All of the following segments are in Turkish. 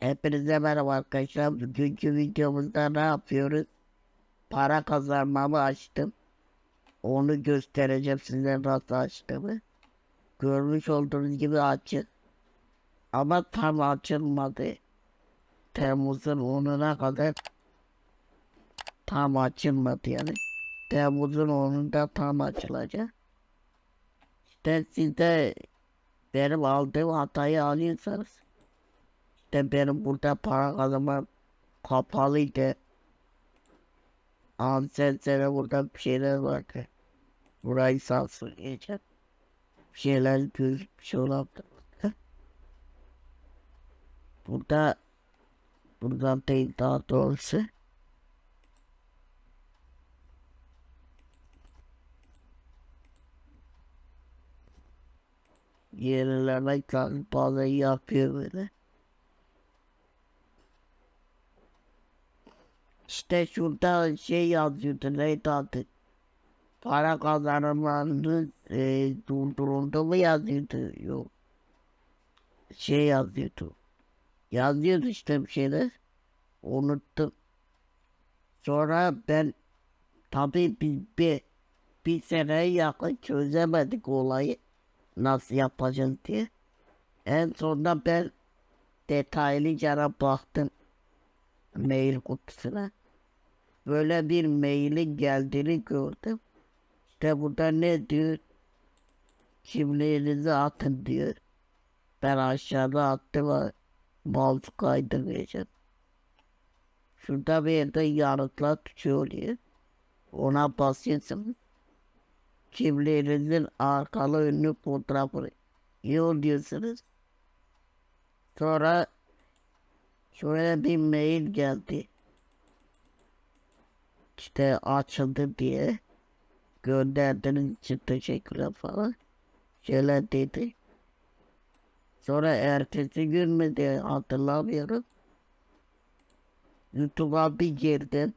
Hepinize merhaba arkadaşlar. Bugünkü videomuzda ne yapıyoruz? Para kazanmamı açtım. Onu göstereceğim size nasıl açtığımı. Görmüş olduğunuz gibi açık. Ama tam açılmadı. Temmuz'un 10'una kadar tam açılmadı yani. Temmuz'un 10'unda tam açılacak. İşte siz de benim aldığım hatayı alıyorsanız işte benim burada para kazanmam kapalıydı. Ansen sene burada bir şeyler vardı. Burayı sansür geçer. Bir şeyler gözükmüş olabilir. Burada buradan değil daha doğrusu. Yerlerine bazen yapıyor böyle. İşte şurada şey yazıyordu neydi adı? Para kazanmanın e, durduruldu mu yazıyordu? Yok. Şey yazıyordu. Yazıyordu işte bir şeyler. Unuttum. Sonra ben tabii bir, bir, bir seneye yakın çözemedik olayı. Nasıl yapacağız diye. En sonunda ben detaylıca baktım mail kutusuna böyle bir mailin geldiğini gördüm. İşte burada ne diyor? Kimliğinizi atın diyor. Ben aşağıda attım. Mouse kaydırmayacağım. Şurada bir yerde yanıtla tuşu oluyor. Ona basıyorsunuz. Kimliğinizin arkalı önlü fotoğrafını yolluyorsunuz. Sonra şöyle bir mail geldi işte açıldı diye gönderdiğiniz için teşekkürler falan şeyler dedi. Sonra ertesi gün mü diye hatırlamıyorum. YouTube'a bir girdim.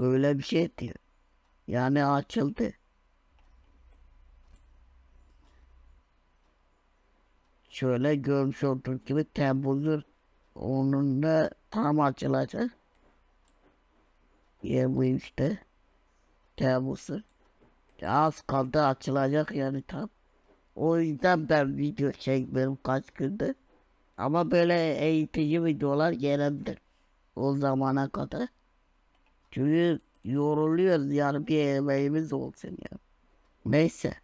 Böyle bir şey diyor. Yani açıldı. Şöyle görmüş olduğunuz gibi Temmuz'un onunla tam açılacak. 23'te Temmuz'un. Az kaldı açılacak yani tam. O yüzden ben video çekmiyorum kaç gündür. Ama böyle eğitici videolar gelebilir. O zamana kadar. Çünkü yoruluyoruz yani bir emeğimiz olsun ya. Neyse.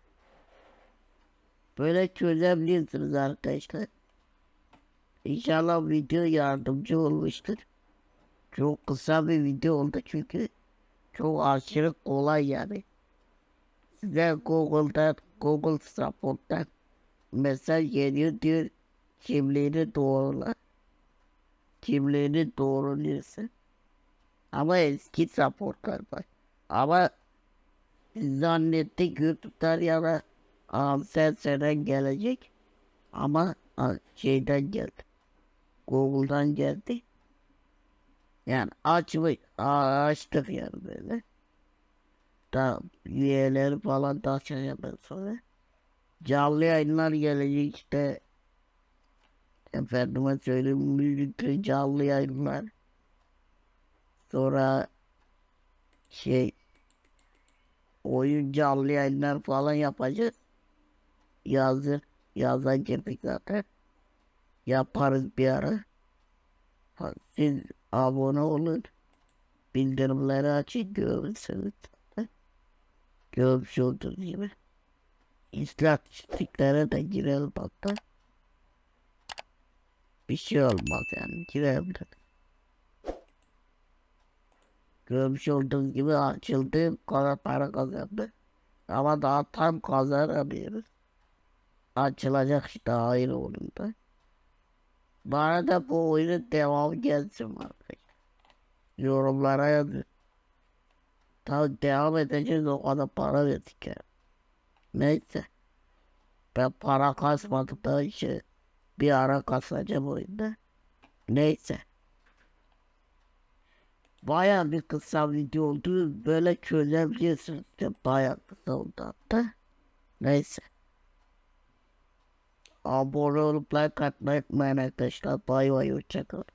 Böyle çözebilirsiniz arkadaşlar. İnşallah video yardımcı olmuştur. Çok kısa bir video oldu çünkü çok aşırı kolay yani. Size Google'da, Google Support'tan mesaj geliyor diyor kimliğini doğrula. Kimliğini doğruluyorsun. Ama eski supportlar var. Ama zannettik YouTube'dan ya da Anselse'den gelecek. Ama şeyden geldi. Google'dan geldi. Yani açmış, açtık yani böyle. Da üyeleri falan da açacağım sonra. Canlı yayınlar gelecek işte. Efendime söyleyeyim müzikli canlı yayınlar. Sonra şey oyun canlı yayınlar falan yapacağız. Yazır, yaza girdik zaten. Yaparız bir ara. Siz abone olun. Bildirimleri açın görürsünüz. Görmüş olduğunuz gibi. İstatistiklere de girelim hatta. Bir şey olmaz yani girelim. Görmüş olduğunuz gibi açıldı. Kadar para kazandı. Ama daha tam kazanamıyoruz. Açılacak işte hayır oyunda. Bana da bu oyunun devamı gelsin arkadaşlar. Yorumlara yazın. Tabi devam edeceğiz o kadar para verdik ya. Neyse. Ben para kasmadım da işte bir ara kasacağım oyunda. Neyse. Baya bir kısa video oldu. Böyle çözebilirsiniz baya kısa oldu hatta. Neyse. Abone olup like atmayı unutmayın arkadaşlar. Bay bay hoşçakalın.